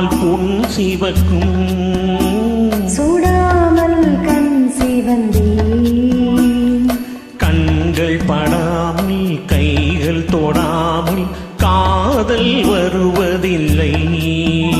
சுட்டால் பொன் சிவக்கும். சுடாமல் கண் சிவந்தேன். கண்கள் படாமல் கைகள் தொடாமல் காதல் வருவதில்லை.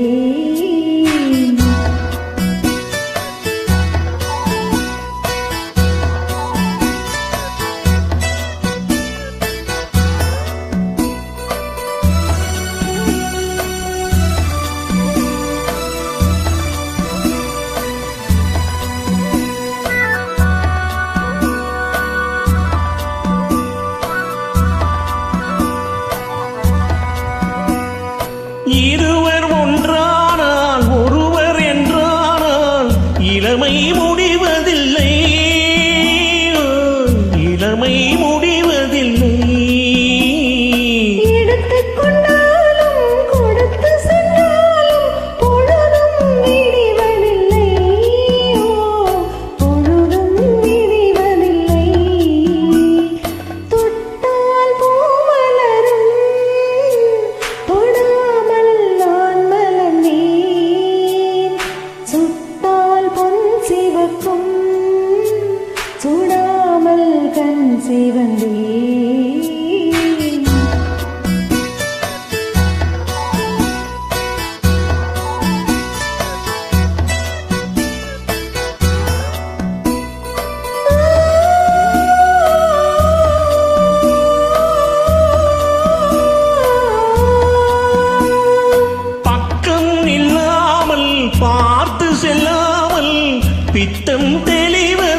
இருவர் ஒன்றானால் ஒருவர் என்றானால் இளமை முடிவதில்லை. இளமை கண் பார்த்து செல்லாமல் பித்தம் தெளிவு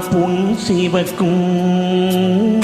பொன் சிவக்கும்.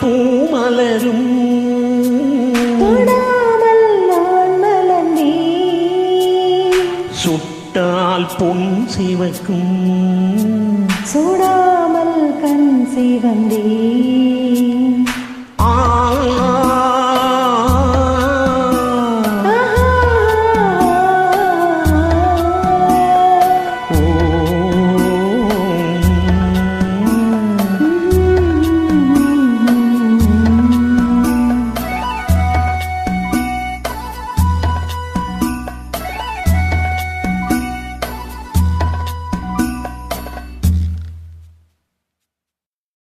பூமலரும். சுட்டால் பொன் சிவக்கும். சுடாமல் கண் சிவந்தேன்